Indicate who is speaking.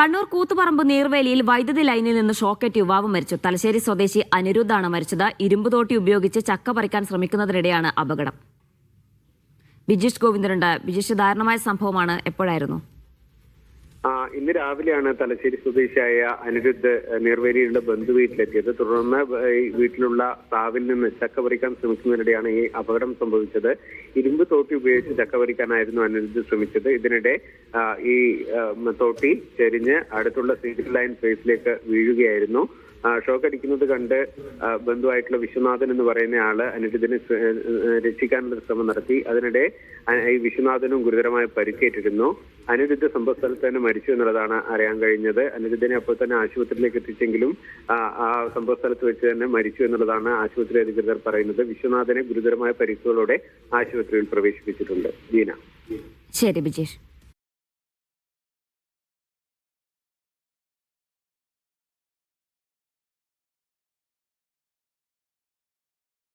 Speaker 1: കണ്ണൂർ കൂത്തുപറമ്പ് നീർവേലിയിൽ വൈദ്യുതി ലൈനിൽ നിന്ന് ഷോക്കേറ്റ് യുവാവ് മരിച്ചു. തലശ്ശേരി സ്വദേശി അനിരുദ്ധാണ് മരിച്ചത്. ഇരുമ്പുതോട്ടി ഉപയോഗിച്ച് ചക്ക പറിക്കാൻ ശ്രമിക്കുന്നതിനിടെയാണ് അപകടം. ബിജീഷ് ഗോവിന്ദനുണ്ട്. ബിജീഷ് ദാരുണമായ സംഭവമാണ്. എപ്പോഴായിരുന്നു?
Speaker 2: ഇന്ന് രാവിലെയാണ് തലശ്ശേരി സ്വദേശിയായ അനിരുദ്ധ് നീർവേലിയുടെ ബന്ധു വീട്ടിലെത്തിയത്. തുടർന്ന് വീട്ടിലുള്ള സാവിൽ നിന്ന് ചക്ക പറിക്കാൻ ശ്രമിക്കുന്നതിനിടെയാണ് ഈ അപകടം സംഭവിച്ചത്. ഇരുമ്പ് തോട്ടി ഉപയോഗിച്ച് ചക്ക പറിക്കാനായിരുന്നു അനിരുദ്ധ് ശ്രമിച്ചത്. ഇതിനിടെ ഈ തോട്ടി ചെരിഞ്ഞ് അടുത്തുള്ള സിവിൽ ലൈൻ ഫേസിലേക്ക് വീഴുകയായിരുന്നു. ഷോക്ക് അടിക്കുന്നത് കണ്ട് ബന്ധുവായിട്ടുള്ള വിശ്വനാഥൻ എന്ന് പറയുന്ന ആൾ അനുജിതിനെ രക്ഷിക്കാനുള്ള ശ്രമം നടത്തി. അതിനിടെ ഈ വിശ്വനാഥനും ഗുരുതരമായി പരിക്കേറ്റിരുന്നു. അനിരുദ്ധ സംഭവ സ്ഥലത്ത് തന്നെ മരിച്ചു എന്നുള്ളതാണ് അറിയാൻ കഴിഞ്ഞത്. അനുരുദ്ധനെ അപ്പോൾ തന്നെ ആശുപത്രിയിലേക്ക് എത്തിച്ചെങ്കിലും ആ സംഭവ സ്ഥലത്ത് വെച്ച് തന്നെ മരിച്ചു എന്നുള്ളതാണ് ആശുപത്രി അധികൃതർ പറയുന്നത്. വിശ്വനാഥനെ ഗുരുതരമായ പരിക്കുകളോടെ ആശുപത്രിയിൽ പ്രവേശിപ്പിച്ചിട്ടുണ്ട്. ദീന.
Speaker 1: ശരി ബിജീഷ്.